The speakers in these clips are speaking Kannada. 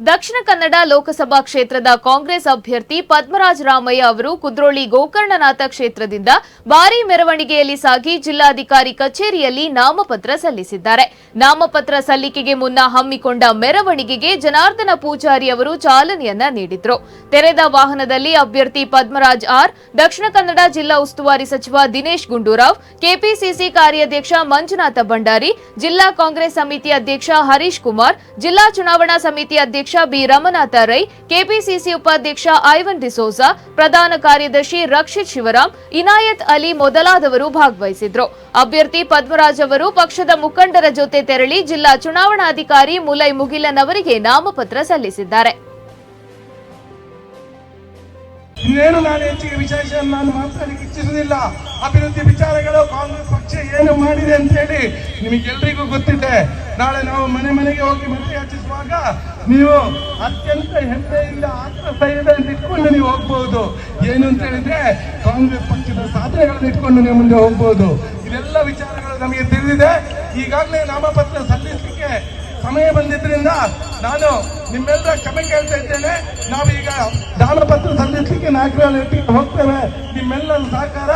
ದಕ್ಷಿಣ ಕನ್ನಡ ಲೋಕಸಭಾ ಕ್ಷೇತ್ರದ ಕಾಂಗ್ರೆಸ್ ಅಭ್ಯರ್ಥಿ ಪದ್ಮರಾಜ ರಾಮಯ್ಯ ಅವರು ಕುದ್ರೋಳಿ ಗೋಕರ್ಣನಾಥ ಕ್ಷೇತ್ರದಿಂದ ಭಾರೀ ಮೆರವಣಿಗೆಯಲ್ಲಿ ಸಾಗಿ ಜಿಲ್ಲಾಧಿಕಾರಿ ಕಚೇರಿಯಲ್ಲಿ ನಾಮಪತ್ರ ಸಲ್ಲಿಸಿದ್ದಾರೆ. ನಾಮಪತ್ರ ಸಲ್ಲಿಕೆಗೆ ಮುನ್ನ ಹಮ್ಮಿಕೊಂಡ ಮೆರವಣಿಗೆಗೆ ಜನಾರ್ದನ ಪೂಜಾರಿ ಅವರು ಚಾಲನೆಯನ್ನ ನೀಡಿದ್ರು. ತೆರೆದ ವಾಹನದಲ್ಲಿ ಅಭ್ಯರ್ಥಿ ಪದ್ಮರಾಜ್ ಆರ್, ದಕ್ಷಿಣ ಕನ್ನಡ ಜಿಲ್ಲಾ ಉಸ್ತುವಾರಿ ಸಚಿವ ದಿನೇಶ್ ಗುಂಡೂರಾವ್, ಕೆಪಿಸಿಸಿ ಕಾರ್ಯಾಧ್ಯಕ್ಷ ಮಂಜುನಾಥ ಭಂಡಾರಿ, ಜಿಲ್ಲಾ ಕಾಂಗ್ರೆಸ್ ಸಮಿತಿ ಅಧ್ಯಕ್ಷ ಹರೀಶ್ ಕುಮಾರ್, ಜಿಲ್ಲಾ ಚುನಾವಣಾ ಸಮಿತಿ ಅಧ್ಯಕ್ಷ ಬಿ. ರಮನಾಥ ರೈ, ಕೆಪಿಸಿಸಿ ಉಪಾಧ್ಯಕ್ಷ ಐವನ್ ಡಿಸೋಜಾ ಪ್ರಧಾನ ಕಾರ್ಯದರ್ಶಿ ರಕ್ಷಿತ್ ಶಿವರಾಮ್, ಇನಾಯತ್ ಅಲಿ ಮೊದಲಾದವರು ಭಾಗವಹಿಸಿದ್ರು. ಅಭ್ಯರ್ಥಿ ಪದ್ಮರಾಜ್ ಅವರು ಪಕ್ಷದ ಮುಖಂಡರ ಜೊತೆ ತೆರಳಿ ಜಿಲ್ಲಾ ಚುನಾವಣಾಧಿಕಾರಿ ಮುಲೈ ಮುಗಿಲನ್ ಅವರಿಗೆ ನಾಮಪತ್ರ ಸಲ್ಲಿಸಿದ್ದಾರೆ. ಇನ್ನೇನು ನಾನು ಹೆಚ್ಚಿಗೆ ವಿಶೇಷ ನಾನು ಮಾತಾಡಲಿಕ್ಕೆ ಇಚ್ಛಿಸುವುದಿಲ್ಲ. ಅಭಿವೃದ್ಧಿ ವಿಚಾರಗಳು ಕಾಂಗ್ರೆಸ್ ಪಕ್ಷ ಏನು ಮಾಡಿದೆ ಅಂತ ಹೇಳಿ ನಿಮಗೆಲ್ಲರಿಗೂ ಗೊತ್ತಿದೆ. ನಾಳೆ ನಾವು ಮನೆ ಮನೆಗೆ ಹೋಗಿ ಮತ ಯಾಚಿಸುವಾಗ ನೀವು ಅತ್ಯಂತ ಹೆಮ್ಮೆಯಿಂದ ಆತ್ಮಸ್ಥೈರ್ಯದ ಇಟ್ಕೊಂಡು ನೀವು ಹೋಗ್ಬಹುದು ಏನು ಅಂತ ಹೇಳಿದ್ರೆ ಕಾಂಗ್ರೆಸ್ ಪಕ್ಷದ ಸಾಧನೆಗಳನ್ನು ಇಟ್ಕೊಂಡು ನೀವು ಮುಂದೆ ಹೋಗ್ಬಹುದು ಇದೆಲ್ಲ ವಿಚಾರಗಳು ನಮಗೆ ತಿಳಿದಿದೆ. ಈಗಾಗಲೇ ನಾಮಪತ್ರ ಸಲ್ಲಿಸಲಿಕ್ಕೆ ಸಮಯ ಬಂದಿದ್ದರಿಂದ ನಾನು ನಿಮ್ಮೆಲ್ಲರ ಕ್ಷಮೆ ಕೇಳ್ತಾ ಇದ್ದೇನೆ. ನಾವೀಗ ದಾನಪತ್ರ ಸಲ್ಲಿಸಲಿಕ್ಕೆ ನಾಗರಿಕ ಹೋಗ್ತೇವೆ. ನಿಮ್ಮೆಲ್ಲರ ಸಹಕಾರ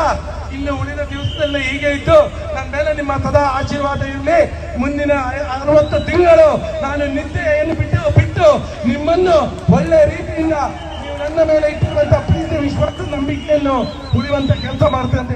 ಇನ್ನು ಉಳಿದ ದಿವಸದಲ್ಲಿ ಹೀಗೆ ಇದ್ದು ನನ್ನ ಮೇಲೆ ನಿಮ್ಮ ಸದಾ ಆಶೀರ್ವಾದ ಇರಲಿ. ಮುಂದಿನ ಅರವತ್ತು ತಿಂಗಳು ನಾನು ನಿದ್ದೆ ಏನು ಬಿಟ್ಟು ಬಿಟ್ಟು ನಿಮ್ಮನ್ನು ಒಳ್ಳೆ ರೀತಿಯಿಂದ ನೀವು ನನ್ನ ಮೇಲೆ ಇಟ್ಟಿರುವಂತಹ ಪ್ರೀತಿ, ವಿಶ್ವಾಸ, ನಂಬಿಕೆಯನ್ನು ಉಳಿಯುವಂತ ಕೆಲಸ ಮಾಡ್ತೇನೆ